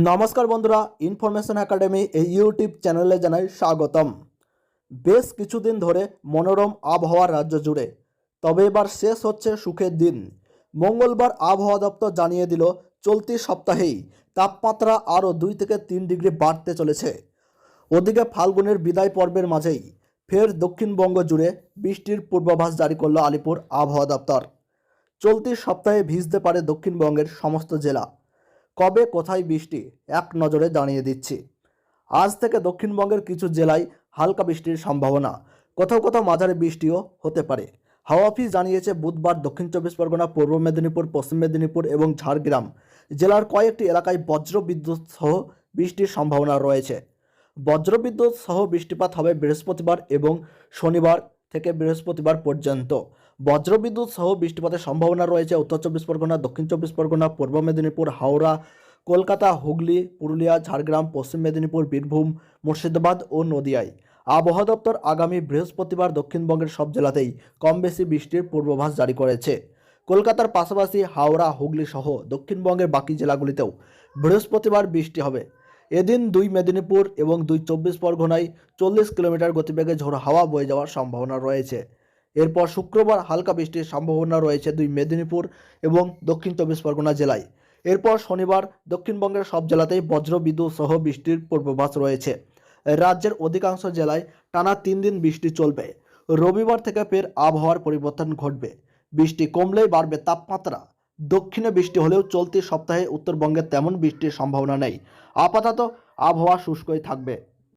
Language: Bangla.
নমস্কার বন্ধুরা ইনফরমেশন একাডেমি এই ইউটিউব চ্যানেলে জানাই স্বাগতম। বেশ কিছুদিন ধরে মনোরম আবহাওয়া রাজ্য জুড়ে, তবে এবার শেষ হচ্ছে সুখের দিন। মঙ্গলবার আবহাওয়া দপ্তর জানিয়ে দিল, চলতি সপ্তাহেই তাপমাত্রা আরও দুই থেকে তিন ডিগ্রি বাড়তে চলেছে। ওদিকে ফাল্গুনের বিদায় পর্বের মাঝেই ফের দক্ষিণবঙ্গ জুড়ে বৃষ্টির পূর্বাভাস জারি করল আলিপুর আবহাওয়া দপ্তর। চলতি সপ্তাহে ভিজতে পারে দক্ষিণবঙ্গের সমস্ত জেলা। কবে কোথায় বৃষ্টি, এক নজরে জানিয়ে দিচ্ছি। আজ থেকে দক্ষিণবঙ্গের কিছু জেলায় হালকা বৃষ্টির সম্ভাবনা। কোথাও কোথাও মাঝারি বৃষ্টিও হতে পারে। হাওয়া অফিস জানিয়েছে, বুধবার দক্ষিণ চব্বিশ পরগনা, পূর্ব মেদিনীপুর, পশ্চিম মেদিনীপুর এবং ঝাড়গ্রাম জেলার কয়েকটি এলাকায় বজ্র বিদ্যুৎ সহ বৃষ্টির সম্ভাবনা রয়েছে। বজ্রবিদ্যুৎ সহ বৃষ্টিপাত হবে বৃহস্পতিবার এবং শনিবার থেকে বৃহস্পতিবার পর্যন্ত। বজ্রবিদ্যুৎ সহ বৃষ্টিপাতের সম্ভাবনা রয়েছে। উত্তর চব্বিশ পরগনা, দক্ষিণ চব্বিশ পরগনা, পূর্ব মেদিনীপুর, হাওড়া, কলকাতা, হুগলি, পুরুলিয়া, ঝাড়গ্রাম, পশ্চিম মেদিনীপুর, বীরভূম, মুর্শিদাবাদ ও নদিয়ায়। আবহাওয়া দপ্তর আগামী বৃহস্পতিবার দক্ষিণবঙ্গের সব জেলাতেই কম বেশি বৃষ্টির পূর্বাভাস জারি করেছে। কলকাতার পাশাপাশি হাওড়া, হুগলি সহ দক্ষিণবঙ্গের বাকি জেলাগুলিতেও বৃহস্পতিবার বৃষ্টি হবে। এদিন দুই মেদিনীপুর এবং দুই চব্বিশ পরগনায় চল্লিশ কিলোমিটার গতিবেগে ঝোড়ো হাওয়া বয়ে যাওয়ার সম্ভাবনা রয়েছে। এরপর শুক্রবার হালকা বৃষ্টির সম্ভাবনা রয়েছে দুই মেদিনীপুর এবং দক্ষিণ চব্বিশ পরগনা জেলায়। এরপর শনিবার দক্ষিণবঙ্গের সব জেলাতেই বজ্রবিদ্যুৎ সহ বৃষ্টির পূর্বাভাস রয়েছে। রাজ্যের অধিকাংশ জেলায় টানা তিন দিন বৃষ্টি চলবে। রবিবার থেকে ফের আবহাওয়ার পরিবর্তন ঘটবে। বৃষ্টি কমলেই বাড়বে তাপমাত্রা। দক্ষিণে বৃষ্টি হলেও চলতি সপ্তাহে উত্তরবঙ্গে তেমন বৃষ্টির সম্ভাবনা নেই। আপাতত আবহাওয়া শুষ্কই থাকবে।